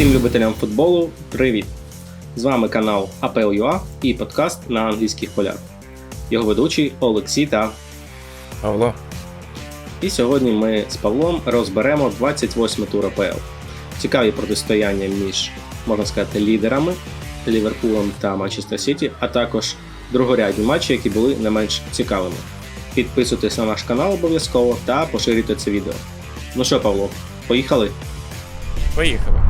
Всім любителям футболу привіт! З вами канал APL.ua і подкаст на англійських полях. Його ведучий Олексій та. Павло. І сьогодні ми з Павлом розберемо 28 тур АПЛ. Цікаві протистояння між, можна сказати, лідерами Ліверпулем та Манчестер Сіті, а також другорядні матчі, які були не менш цікавими. Підписуйтесь на наш канал обов'язково та поширюйте це відео. Ну що, Павло, поїхали? Поїхали.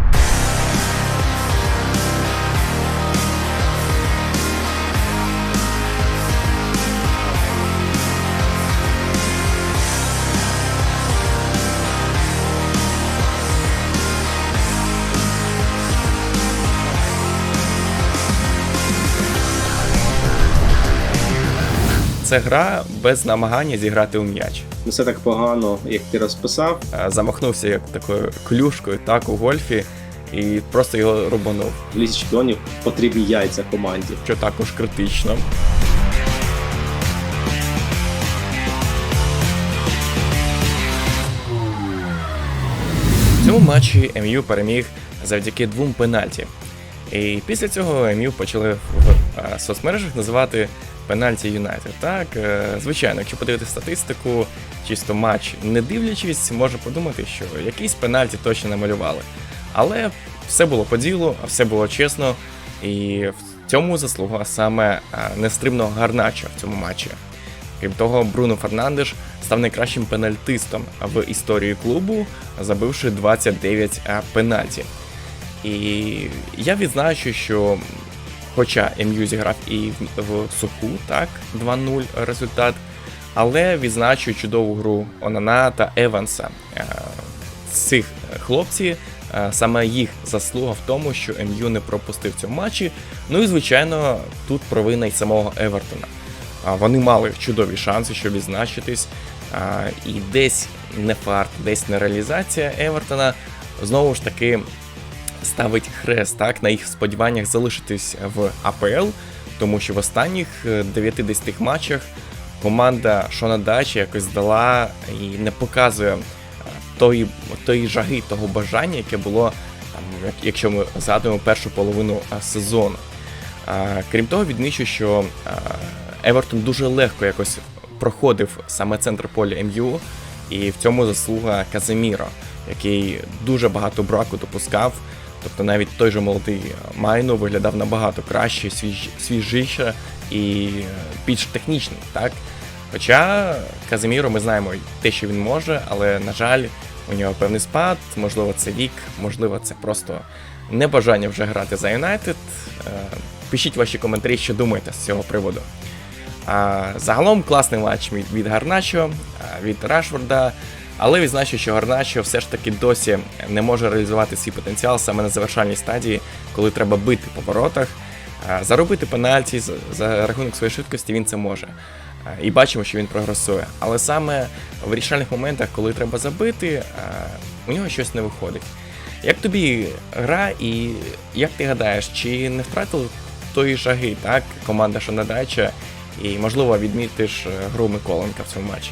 Це гра без намагання зіграти у м'яч. Не все так погано, як ти розписав. Е, Замахнувся як такою клюшкою, так у гольфі, і просто його рубанув, В лісі чемпіонів потрібні яйця команді. що також критично. В цьому матчі МЮ переміг завдяки двом пенальті. І після цього МЮ почали в е, соцмережах називати пенальті Юнайтед. Так, е, звичайно, якщо подивитися статистику, чисто матч не дивлячись, можна подумати, що якийсь пенальті точно намалювали. Але все було по ділу, все було чесно, і в цьому заслуга саме е, нестримного гарнача в цьому матчі. Крім того, Бруно Фернандеш став найкращим пенальтистом в історії клубу, забивши 29 е, пенальті. І я відзначу, що хоча МЮ зіграв і в, суху, так, 2-0 результат, але відзначу чудову гру Онана та Еванса. Е, Цих хлопці, е, саме їх заслуга в тому, що МЮ не пропустив цьому матчі. Ну і звичайно, тут провина й самого Евертона. Вони мали чудові шанси, щоб відзначитись. І десь не фарт, десь не реалізація Евертона знову ж таки ставить хрест так на їх сподіваннях залишитись в АПЛ, тому що в останніх е, 9-10 матчах команда Шона Дачі якось здала і не показує е, тої, тої жаги, того бажання, яке було якщо ми згадуємо першу половину е, сезону. Крім того, відмічу, що Евертон дуже легко якось проходив саме центр поля МЮ, і в цьому заслуга Казиміро, який дуже багато браку допускав. Тобто навіть той же молодий Майно виглядав набагато краще, свіж, свіжіше і е, більш технічний, так? Хоча Казиміро ми знаємо те, що він може, але, на жаль, у нього певний спад, можливо, це вік, можливо, це просто небажання вже грати за Юнайтед. Е, Пишіть ваші коментарі, що думаєте з цього приводу. А, загалом класний матч від, Гарначо, від Рашфорда. Але відзначу, що Гарначо все ж таки досі не може реалізувати свій потенціал саме на завершальній стадії, коли треба бити по воротах. Заробити пенальті за, рахунок своєї швидкості він це може. І бачимо, що він прогресує. Але саме в вирішальних моментах, коли треба забити, у нього щось не виходить. Як тобі гра, і як ти гадаєш, чи не втратила тої жаги, так, команда Шонадача, і можливо відмітиш е, гру Миколенка в цьому матчі?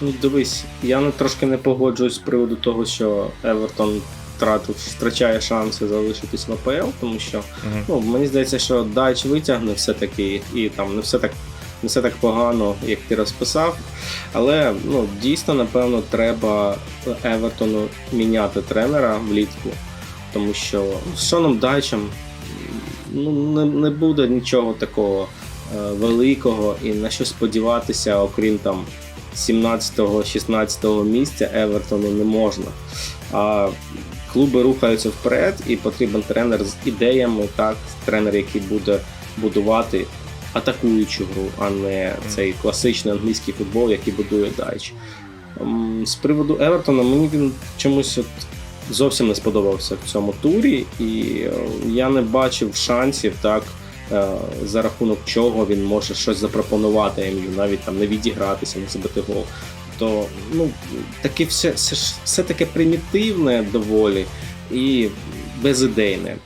Ну, дивись, я не трошки не погоджуюсь з приводу того, що Евертон втратив, втрачає шанси залишитись в АПЛ, тому що ну, мені здається, що Дайч витягне все-таки, і там не все так. Не все так погано, як ти розписав, але ну дійсно напевно треба Евертону міняти тренера влітку, тому що з Шоном Дайчем ну, не, не буде нічого такого е, великого і на що сподіватися, окрім там 17-16 місця Евертону не можна. А клуби рухаються вперед, і потрібен тренер з ідеями, так, тренер, який буде будувати атакуючу гру, а не цей класичний англійський футбол, який будує Дайч. З приводу Евертона, мені він чомусь от зовсім не сподобався в цьому турі, і е, я не бачив шансів так. Е, За рахунок чого він може щось запропонувати МЮ, навіть там не відігратися, не забити гол. То ну таке все, все, все таке примітивне доволі і безідейне.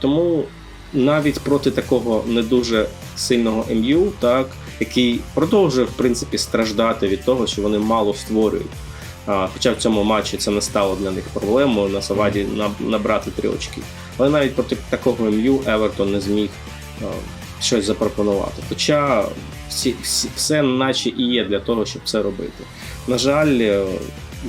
Тому навіть проти такого не дуже сильного МЮ, так, який продовжує в принципі страждати від того, що вони мало створюють. А, Хоча в цьому матчі це не стало для них проблемою на Саваді на- набрати три очки. Але навіть проти такого МЮ Евертон не зміг щось запропонувати. Хоча всі, всі, все наче і є для того, щоб це робити. На жаль, е,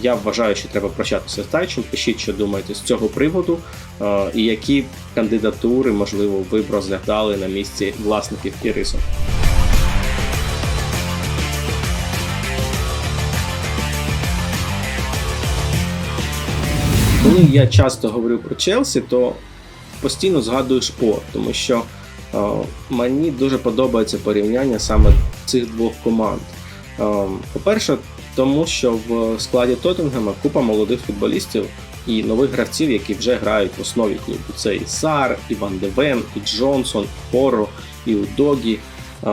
я вважаю, що треба прощатися з Тайчем. Пишіть, що думаєте з цього приводу, е, і які кандидатури, можливо, ви б розглядали на місці власників Ірису. Коли я часто говорю про Челсі, то постійно згадую шпор, тому що е, мені дуже подобається порівняння саме цих двох команд. Е, По-перше, тому що в складі Тоттенгема купа молодих футболістів і нових гравців, які вже грають в основі клубу. Це і Сар, і Ван де Вен, і Джонсон, і Поро, і Удогі. Е,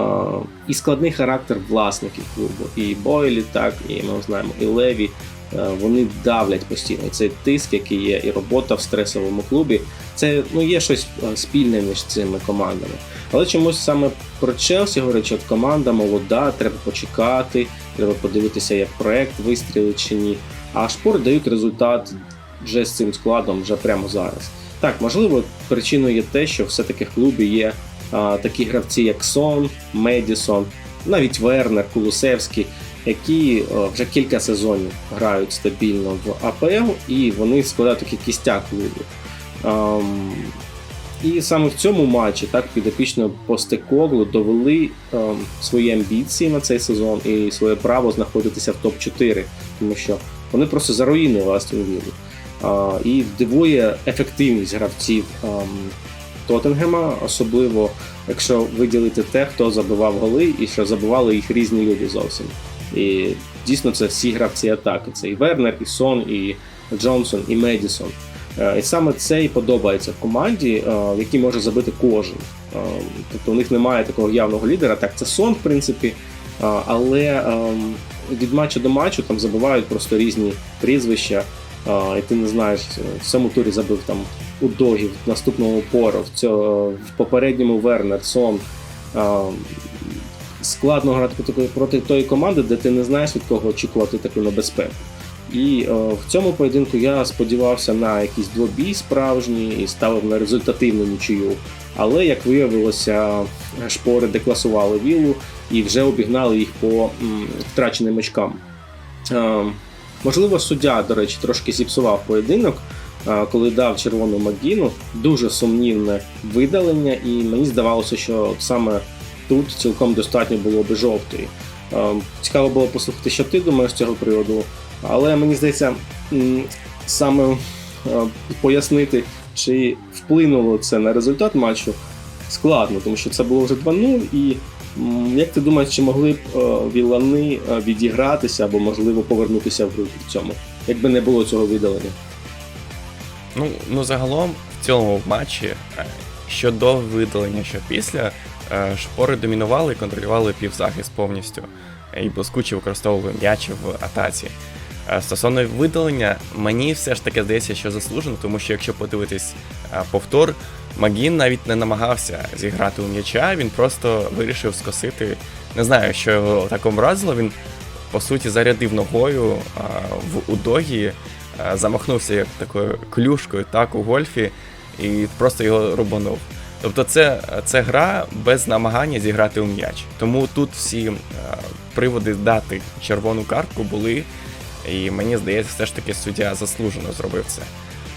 І складний характер власників клубу. І Бойлі, так, і ми знаємо, і Леві. Е, Вони давлять постійно. Цей тиск, який є, і робота в стресовому клубі. Це ну є щось е, спільне між цими командами. Але чомусь саме про Челсі говорять, що команда молода, треба почекати, треба подивитися, як проект вистрілить чи ні. А шпор дають результат вже з цим складом, вже прямо зараз. Так, можливо, причиною є те, що все-таки в клубі є а, такі гравці, як Сон, Медісон, навіть Вернер, Кулусевський, які вже кілька сезонів грають стабільно в АПЛ, і вони складають такий кістяк клубу. І саме в цьому матчі так підопічно Постекоглу довели ем, свої амбіції на цей сезон і своє право знаходитися в топ-4, тому що вони просто заруїнили Астон Віллу. А, і дивує ефективність гравців ем, Тоттенгема, особливо якщо виділити те, хто забивав голи і що забивали їх різні люди зовсім. І дійсно це всі гравці атаки. Це і Вернер, і Сон, і Джонсон, і Медісон. Е, І саме це і подобається команді, е, в якій може забити кожен. Е, Тобто у них немає такого явного лідера. Так, це сон, в принципі, е, але від матчу до матчу там забувають просто різні прізвища. е, І ти не знаєш, е, в цьому турі забив там у Догів, в наступному Поро, в, цьо, в попередньому Вернер, Сон. Складно грати проти, тої команди, де ти не знаєш від кого очікувати таку небезпеку. І е, в цьому поєдинку я сподівався на якийсь двобій справжній і ставив на результативну нічию. Але, як виявилося, шпори декласували віллу і вже обігнали їх по м, втраченим очкам. Е, можливо, суддя, до речі, трошки зіпсував поєдинок, е, коли дав червону Магіну. Дуже сумнівне видалення, і мені здавалося, що саме тут цілком достатньо було би жовтої. Е, Цікаво було послухати, що ти думаєш з цього приводу. Але мені здається, саме е, пояснити, чи вплинуло це на результат матчу, складно, тому що це було вже 2-0. І як ти думаєш, чи могли б е, вілани відігратися або, можливо, повернутися в гру в цьому, якби не було цього видалення? Ну, ну загалом в цьому матчі, що до видалення, що після, шпори домінували і контролювали півзахист повністю е, і блискуче використовували м'ячі в атаці. Е, Стосовно видалення, мені все ж таки здається, що заслужено, тому що якщо подивитись е, повтор, Магін навіть не намагався зіграти у м'яча, він просто вирішив скосити. Не знаю, що його так образило. Він по суті зарядив ногою в удогі, замахнувся як такою клюшкою, так у гольфі, і просто його рубанув. Тобто, це, це гра без намагання зіграти у м'яч. Тому тут всі а, приводи дати червону картку були, і мені здається, все ж таки суддя заслужено зробив це.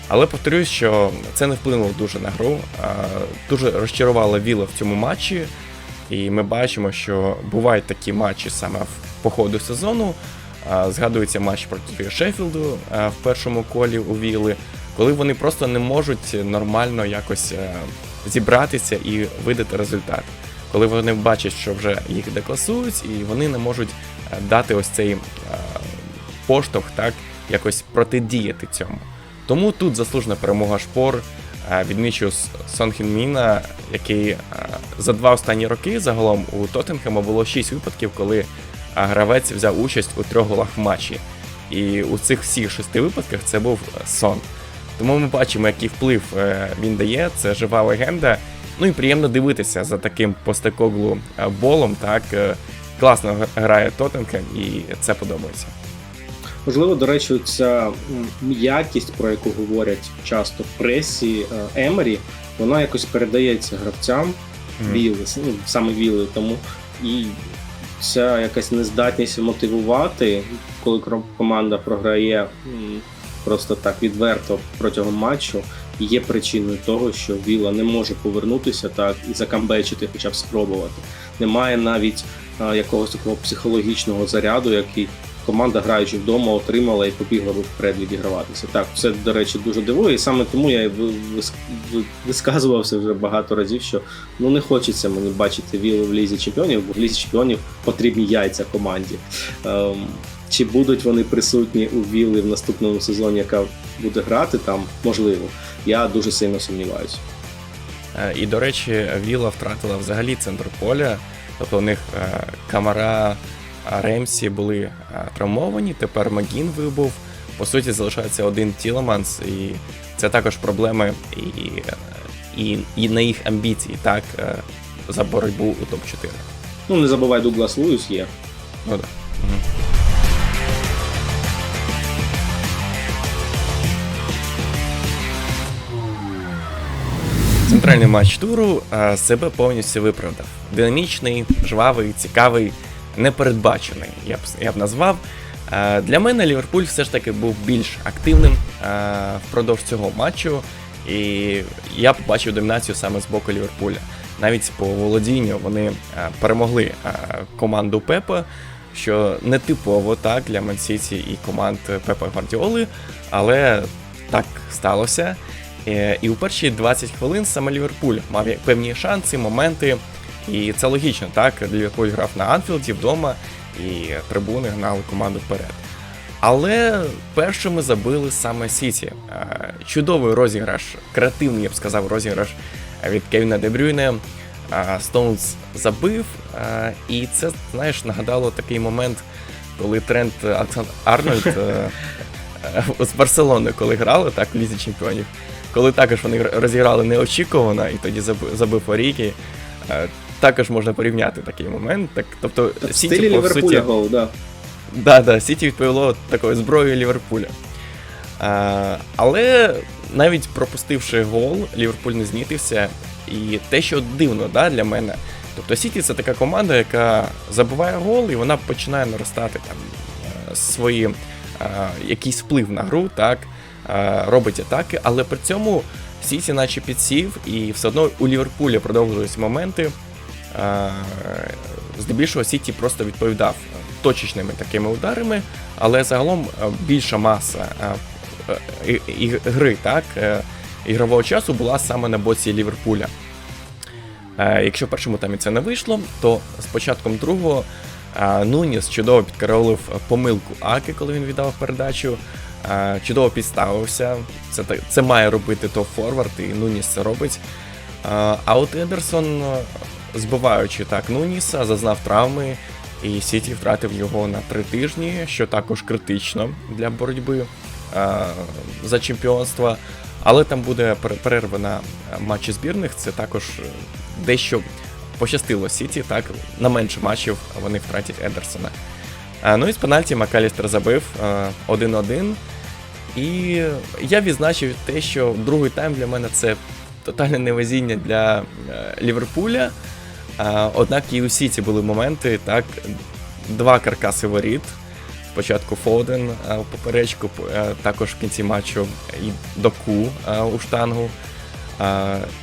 Але повторюсь, що це не вплинуло дуже на гру. Дуже розчарувала Віла в цьому матчі. І ми бачимо, що бувають такі матчі саме по ходу сезону. Згадується матч проти Шеффілду в першому колі у Віли, коли вони просто не можуть нормально якось е, зібратися і видати результат. Коли вони бачать, що вже їх декласують, і вони не можуть е, дати ось цей е, поштовх, так якось протидіяти цьому. Тому тут заслужена перемога шпор. Е, Відмічу С- Сон Міна, який за два останні роки загалом у Тоттенхема було 6 випадків, коли гравець взяв участь у трьох голах в матчі. І у цих всіх шести випадках це був сон. Тому ми бачимо, який вплив е, він дає. Це жива легенда. Ну і приємно дивитися за таким постекоглу е, болом. Так е, класно грає Тоттенхем, і це подобається. Можливо, до речі, ця м'якість, про яку говорять часто в пресі Емері, вона якось передається гравцям Мгм. віли, ну, саме віли. Тому і ця якась нездатність мотивувати, коли команда програє просто так відверто протягом матчу, є причиною того, що Віла не може повернутися так і закамбечити, хоча б спробувати. Немає навіть а, якогось такого психологічного заряду, який команда, граючи вдома, отримала і побігла вперед відіграватися. Так, це, до речі, дуже дивує, і саме тому я висказувався вже багато разів, що ну не хочеться мені бачити Вілу в лізі чемпіонів, бо в лізі чемпіонів потрібні яйця команді. Ем, чи будуть вони присутні у Вілли в наступному сезоні, яка буде грати там, можливо. Я дуже сильно сумніваюся. Е, І, до речі, Віла втратила взагалі центр поля. Тобто у них е, Камара, Ремсі були е, травмовані, тепер Магін вибув. По суті, залишається один Тілеманс, і це також проблеми і, і, і на їх амбіції, так, е, за боротьбу у топ-4. Ну не забувай, Дуглас Луїс є. Ну да. Центральний матч туру себе повністю виправдав. Динамічний, жвавий, цікавий, непередбачений, я б, я б назвав. Для мене Ліверпуль все ж таки був більш активним впродовж цього матчу, і я побачив домінацію саме з боку Ліверпуля. Навіть по володінню вони перемогли команду Пепа, що не типово так для Мансіті і команд Пепа Гвардіоли, але так сталося. Е, І у перші 20 хвилин саме Ліверпуль мав певні шанси, моменти. І це логічно, так? Ліверпуль грав на Анфілді вдома, і трибуни гнали команду вперед. Але першими забили саме Сіті. Е, Чудовий розіграш, креативний, я б сказав, розіграш від Кевіна Дебрюйне. Стоунс забив, е, і це, знаєш, нагадало такий момент, коли тренд Арнольд е, е, з Барселони, коли грали так в Лізі Чемпіонів, коли також вони розіграли неочікувано, і тоді забив, Орікі. Е, Також можна порівняти такий момент. Так, тобто, В Сіті, стилі по суті, гол, да. Да, да, Сіті відповіло такою зброєю Ліверпуля. А, але навіть пропустивши гол, Ліверпуль не знітився. І те, що дивно да, для мене. Тобто Сіті це така команда, яка забиває гол, і вона починає наростати там е, свої е, якийсь вплив на гру, так, е, робить атаки, але при цьому Сіті наче підсів, і все одно у Ліверпуля продовжуються моменти. Е, Здебільшого Сіті просто відповідав точечними такими ударами, але загалом е, більша маса е, е, гри, так, е, ігрового часу була саме на боці Ліверпуля. Е, Якщо в першому таймі це не вийшло, то з початком другого е, Нуніс чудово підкаролив помилку Аки, коли він віддав передачу. Чудово підставився. Це, це має робити топ-форвард, і Нуніс це робить. А от Едерсон, е, збиваючи так Нуніса, зазнав травми, і Сіті втратив його на три тижні, що також критично для боротьби е, за чемпіонство. Але там буде пер- перерва на е, матчі збірних. Це також дещо пощастило Сіті, так на менше матчів вони втратять Едерсона. Ну і з пенальті Макалістер забив е, 1-1. І я відзначив те, що другий тайм для мене це тотальне невезіння для е, Ліверпуля. Однак і у Сіті були моменти, так, два каркаси воріт. Спочатку Фоден у поперечку, е, також в кінці матчу і Доку у штангу.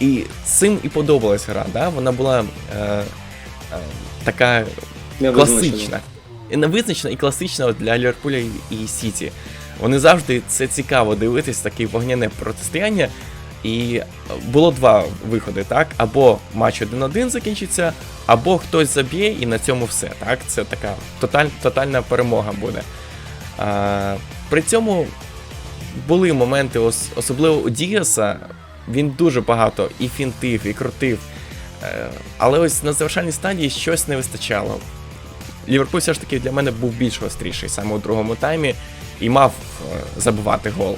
І цим і подобалась гра. Да? Вона була е, така класична. Невизначена і класична для Ліверпуля і, Сіті. Вони завжди це цікаво дивитись, таке вогняне протистояння. І було два виходи, так? Або матч 1-1 закінчиться, або хтось заб'є, і на цьому все. Так? Це така тоталь, тотальна перемога буде. А, при цьому були моменти, ос- особливо у Діаса, він дуже багато і фінтив, і крутив. Е, Але ось на завершальній стадії щось не вистачало. Ліверпуль все ж таки для мене був більш гостріший саме у другому таймі і мав е, забивати гол.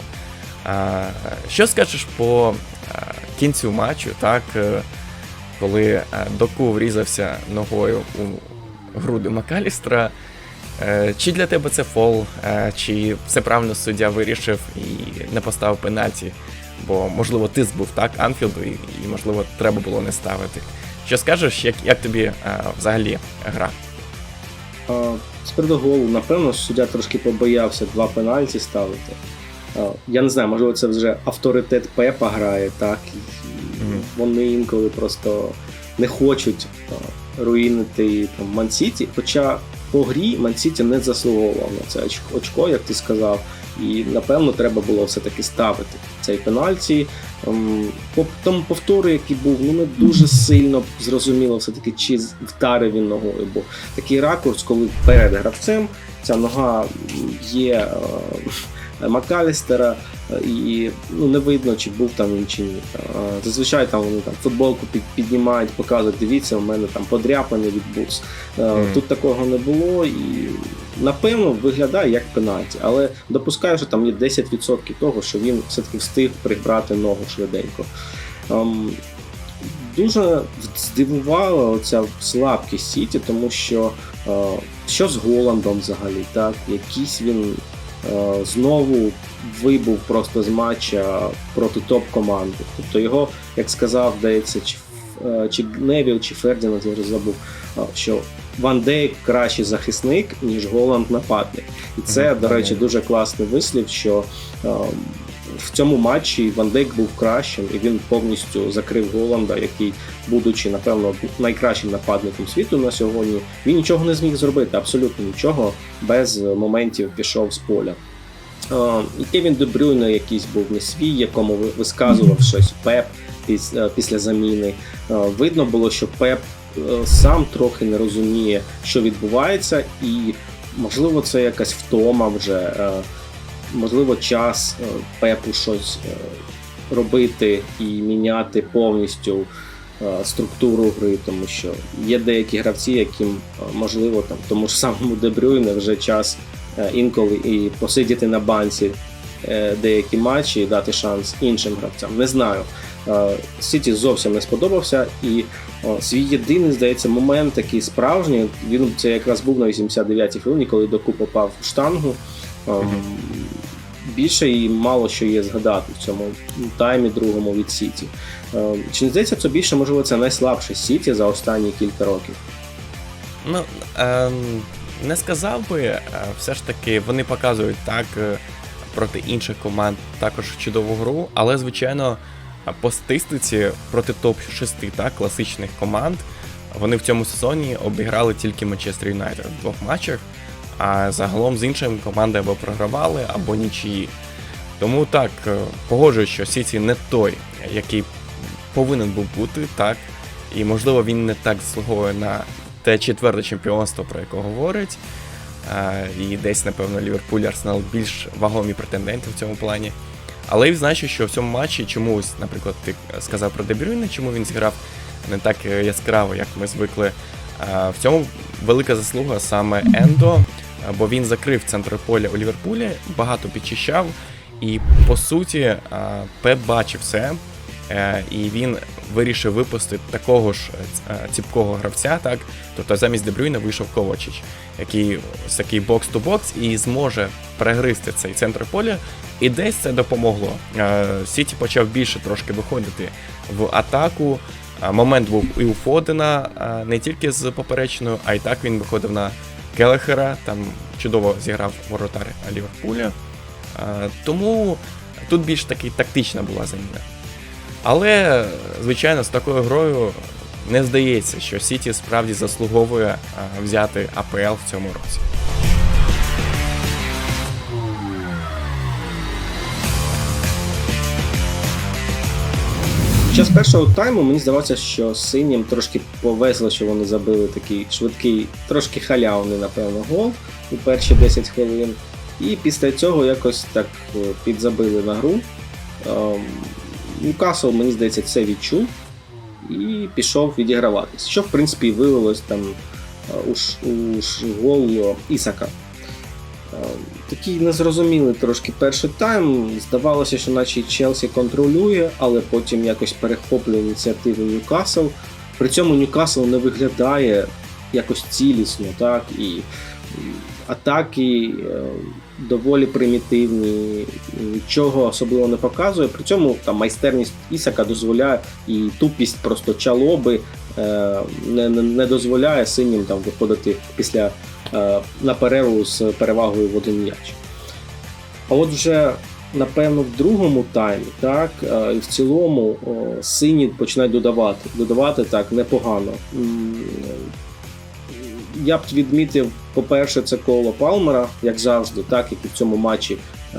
Що скажеш по е, кінцю матчу, так, е, коли е, Доку врізався ногою у груди Макалістра, Е, Чи для тебе це фол, е, чи все правильно суддя вирішив і не поставив пенальті? Бо, можливо, ти збув так Анфілду, і, можливо, треба було не ставити. Що скажеш, як, як тобі е, взагалі гра? З приводу голу, напевно, суддя трошки побоявся два пенальті ставити. Я не знаю, можливо, це вже авторитет Пепа грає, так? і Вони інколи просто не хочуть руїнити там Мансіті. Хоча по грі Мансіті не заслуговував на це очко, як ти сказав. І напевно треба було все-таки ставити цей пенальті. Ем, По тому повтору, який був, ну не дуже сильно зрозуміло все-таки, чи вдарив він ногою. Бо такий ракурс, коли перед гравцем ця нога є е, Макалістера, е, і ну, не видно, чи був там він чи ні. Е, Зазвичай там вони там футболку під, піднімають, показують, дивіться, у мене там подряпаний від бус. Мгм. Тут такого не було і. Напевно, виглядає як пенальті, але допускаю, що там є 10% того, що він все-таки встиг прибрати ногу швиденько. Ем, дуже здивувала оця слабкість Сіті, тому що е, що з Голландом взагалі, так? Якийсь він е, знову вибув просто з матча проти топ-команди. Тобто його, як сказав, здається, чи, е, чи Невіл, чи Фердінанд, я вже забув, е, що Ван Дейк кращий захисник, ніж Голланд нападник. І це, до речі, дуже класний вислів, що е, в цьому матчі Ван Дейк був кращим, і він повністю закрив Голланда, який, будучи, напевно, найкращим нападником світу на сьогодні, він нічого не зміг зробити, абсолютно нічого, без моментів пішов з поля. Е, І Кевін Дебрюйне якийсь був не свій, якому висказував щось Пеп е, після заміни. Е, Видно було, що Пеп сам трохи не розуміє, що відбувається, і можливо це якась втома вже. е, Можливо, час е, Пепу щось е, робити і міняти повністю е, структуру гри, тому що є деякі гравці, яким е, можливо там тому ж самому Дебрюйне вже час е, інколи і посидіти на банці е, деякі матчі і дати шанс іншим гравцям. Не знаю. Е, Сіті зовсім не сподобався, і о, свій єдиний, здається, момент такий справжній. Він це якраз був на 89-й хвилині, коли доку попав в штангу. Мгм. Більше і мало що є згадати в цьому таймі другому від Сіті. Чи не здається, це більше, можливо, це найслабше Сіті за останні кілька років? Ну, ем, не сказав би, е, все ж таки вони показують так е, проти інших команд також чудову гру, але, звичайно, е, по статистиці проти топ-6 так, класичних команд вони в цьому сезоні обіграли тільки Манчестер Юнайтед в двох матчах, а загалом з іншими команди або програвали, або нічиї. Тому так, е, погоджуюсь, що Сіті не той, який повинен був бути, так. І можливо він не так заслуговує на те четверте чемпіонство, про яке говорять. Е, І десь, напевно, Ліверпуль Арсенал більш вагомі претенденти в цьому плані. Але і відзначу, що в цьому матчі чомусь, наприклад, ти сказав про Дебрюйне, чому він зіграв не так е, яскраво, як ми звикли. Е, В цьому велика заслуга саме Ендо, е, бо він закрив центр поля у Ліверпулі, багато підчищав. І по суті, Пеп бачив все, е, і він вирішив випустити такого ж ціпкого гравця, так тобто замість Дебрюйна вийшов Ковачич, який ось такий бокс-то-бокс і зможе перегризти цей центр поля. І десь це допомогло. Е, Сіті почав більше трошки виходити в атаку. Е, Момент був і у Фодена е, не тільки з поперечною, а й так він виходив на Келехера. Там чудово зіграв воротар Ліверпуля. Тому тут більш таки тактична була заміна. Але, звичайно, з такою грою не здається, що Сіті справді заслуговує взяти АПЛ в цьому році. Під час першого тайму мені здавалося, що синім трошки повезло, що вони забили такий швидкий, трошки халявний, напевно, гол у перші 10 хвилин. І після цього якось так е, підзабили на гру. Ем, Ньюкасл, мені здається, це відчув і пішов відіграватись. Що, в принципі, вилилось там е, у, у гол е, Ісака. Е, Такий незрозумілий трошки перший тайм. Здавалося, що наче Челсі контролює, але потім якось перехоплює ініціативу Ньюкасл. При цьому Ньюкасл не виглядає якось цілісно, так? І атаки е, доволі примітивні, нічого особливо не показує. При цьому там майстерність Ісака дозволяє і тупість просто чалоби е, не, не, не дозволяє синім там виходити після на перерву з перевагою в один м'яч. А от вже напевно в другому таймі, так е, і в цілому сині починають додавати. Додавати так непогано. Я б відмітив, по-перше, це коло Палмера, як завжди, так як і в цьому матчі е,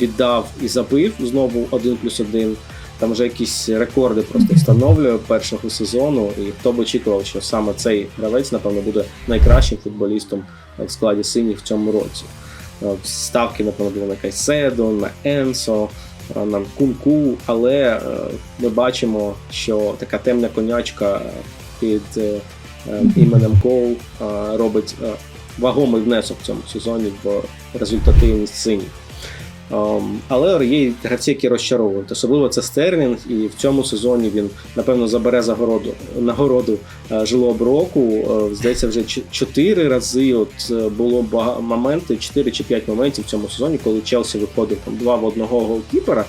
віддав і забив знову 1 плюс 1. Там вже якісь рекорди просто встановлює першого сезону, і хто б очікував, що саме цей гравець, напевно, буде найкращим футболістом в складі синіх в цьому році. Е, Ставки, напевно, були на Кайседо, на Енсо, е, на Кунку, але е, ми бачимо, що така темна конячка під іменем Коул е, робить вагомий внесок в цьому сезоні в результативність синіх. Um, але є гравці, які розчаровують. Особливо це Стерлінг, і в цьому сезоні він напевно забере загороду нагороду е, жилого року. Е, здається, вже чотири рази. От е, було моменти, 4 чи 5 моментів в цьому сезоні, коли Челсі виходив там два в одного голкіпера,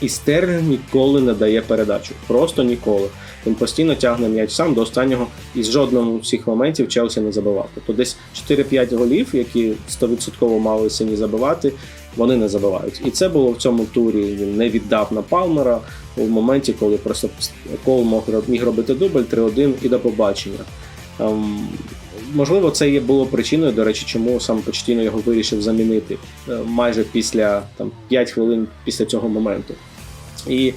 і Стерлінг ніколи не дає передачу. Просто ніколи. Він постійно тягне м'яч сам до останнього, і з жодного з цих моментів Челсі не забивав. Тобто десь 4-5 голів, які 100% мали сині забивати, вони не забивають. І це було в цьому турі. Він не віддав на Палмера у моменті, коли просто Кол міг робити дубль 3-1 і до побачення. Ем, можливо, це є було причиною, до речі, чому сам Почтіно його вирішив замінити е, майже після там 5 хвилин після цього моменту. І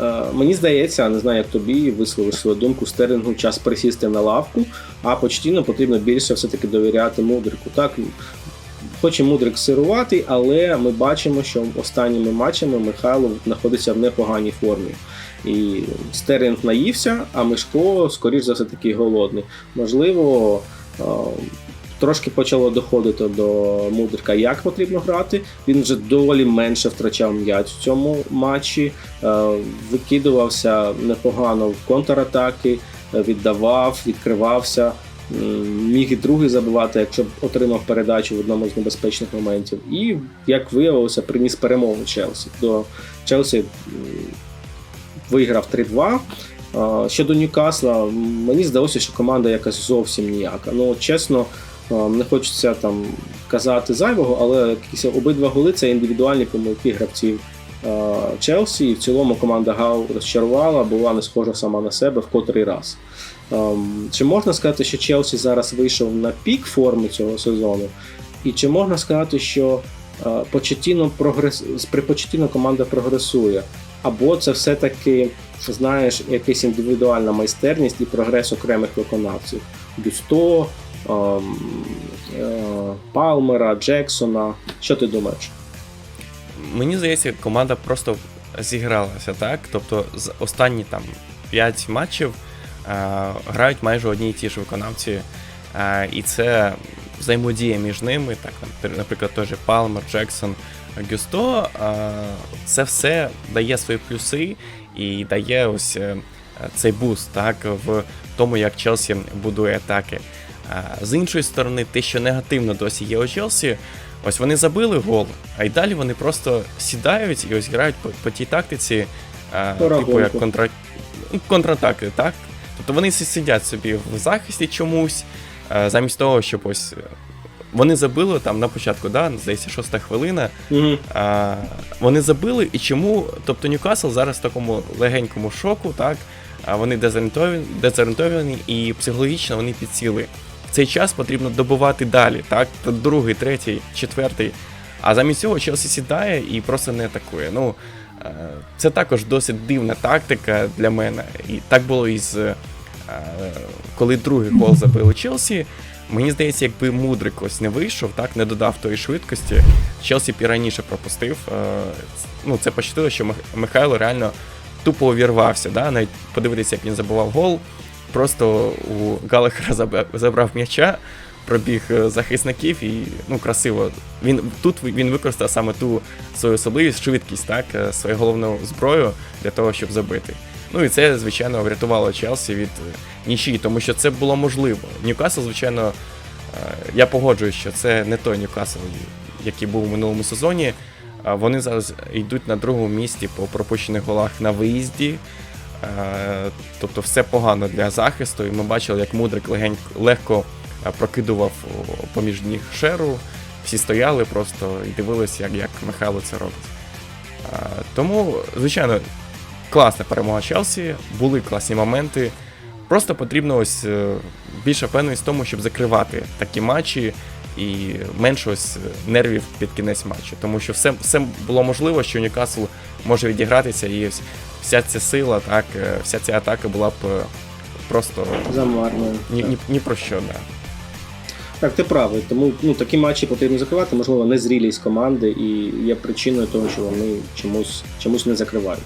е, мені здається, не знаю, як тобі висловиш свою думку, Стерлінгу час присісти на лавку, а Почтіно потрібно більше все-таки довіряти мудрику. Так, Хоче Мудрик сирувати, але ми бачимо, що останніми матчами Михайло знаходиться в непоганій формі. І Стерлінг наївся, а Мишко, скоріш за все, таки голодний. Можливо, трошки почало доходити до Мудрика, як потрібно грати. Він вже доволі менше втрачав м'яч в цьому матчі, викидувався непогано в контратаки, віддавав, відкривався. М, Міг і другий забивати, якщо б отримав передачу в одному з небезпечних моментів. І, як виявилося, приніс перемогу Челсі. До Челсі виграв 3-2. Щодо Ньюкасла, мені здалося, що команда якась зовсім ніяка. Ну, чесно, не хочеться там казати зайвого, але якісь обидва голи це індивідуальні помилки гравців Челсі. І в цілому команда Гау розчарувала, була не схожа сама на себе в котрий раз. Ем, Чи можна сказати, що Челсі зараз вийшов на пік форми цього сезону? І чи можна сказати, що е, Почетіно прогрес... при команда прогресує? Або це все-таки, знаєш, якась індивідуальна майстерність і прогрес окремих виконавців? Дюсто, ем, е, Палмера, Джексона. Що ти думаєш? Мені здається, команда просто зігралася, так? Тобто, з останні там 5 матчів грають майже одні і ті ж виконавці. Е, і це взаємодія між ними, так, наприклад, той же Палмер, Джексон, Гюсто. Е, це все дає свої плюси і дає ось е, цей буст так, в тому, як Челсі будує атаки. Е, З іншої сторони, те, що негативно досі є у Челсі, ось вони забили гол, а й далі вони просто сідають і ось грають по, по тій тактиці, е, типу як контра... ну, контратаки, так? Тобто вони сидять собі в захисті чомусь, е, замість того, щоб ось. е, Вони забили там на початку, да, здається, шоста хвилина. Угу. А, вони забили, і чому? Тобто Ньюкасл зараз в такому легенькому шоку, так? А вони дезорієнтовані, дезорієнтовані і психологічно вони підсіли. В цей час потрібно добувати далі, так? Другий, третій, четвертий. А замість цього Челсі сідає і просто не атакує. Ну, це також досить дивна тактика для мене. І так було і з е, коли другий гол забили Челсі. Мені здається, якби Мудрик ось не вийшов, так не додав тої швидкості, Челсі і раніше пропустив. Е, Ну, це почутило, що Михайло реально тупо увірвався. Да? Навіть подивитися, як він забував гол. Просто у Галахера забрав м'яча, пробіг е, захисників і ну, красиво. Він тут він використав саме ту свою особливість, швидкість, так, е, свою головну зброю для того, щоб забити. Ну і це, звичайно, врятувало Челсі від е, нічії, тому що це було можливо. Ньюкасл, звичайно, я погоджуюсь, що це не той Ньюкасл, який був у минулому сезоні. Вони зараз йдуть на другому місці по пропущених голах на виїзді. Тобто все погано для захисту. І ми бачили, як Мудрик легень- легко прокидував поміж ніг шеру. Всі стояли просто і дивилися, як, як Михайло це робить. Е, Тому, звичайно, класна перемога Челсі, були класні моменти. Просто потрібно ось е, більше впевненість в тому, щоб закривати такі матчі і менше ось нервів під кінець матчу. Тому що все, все було можливо, що Ньюкасл може відігратися, і вся ця сила, так, е, вся ця атака була б е, просто Замарною. ні, ні, ні про що. Да. Так, ти правий. Тому ну, такі матчі потрібно закривати, можливо, незрілість команди і є причиною того, що вони чомусь, чомусь не закривають.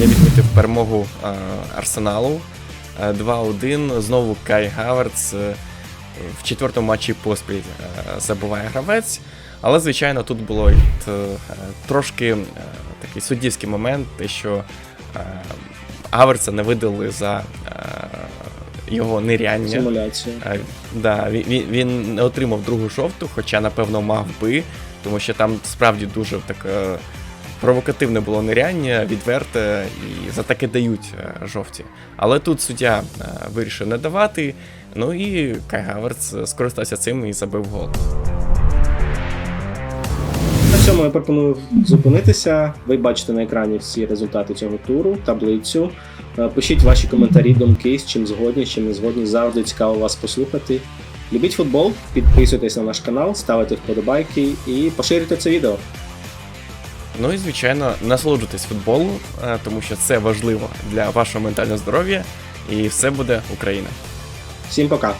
Я відмітив перемогу е, Арсеналу е, 2-1. Знову Кай Хаверц е, в четвертому матчі поспіль е, забуває гравець. Але, звичайно, тут було е, трошки е, такий суддівський момент, те, що е, Хаверца не видали за е, його неряння. Симуляція. Е, Да, він, він, не отримав другу жовту, хоча, напевно, мав би, тому що там справді дуже таке провокативне було ниряння, відверте, і за таке дають е, жовті. Але тут суддя е, вирішив не давати. Ну і Кай Гаверц скористався цим і забив гол. Цьому я пропоную зупинитися. Ви бачите на екрані всі результати цього туру, таблицю. Е, Пишіть ваші коментарі, думки, з чим згодні, з чим не згодні. Завжди цікаво вас послухати. Любіть футбол, підписуйтесь на наш канал, ставте вподобайки і поширюйте це відео. Ну і звичайно, насолоджуйтесь футболом, е, тому що це важливо для вашого ментального здоров'я, і все буде Україна. Всім пока!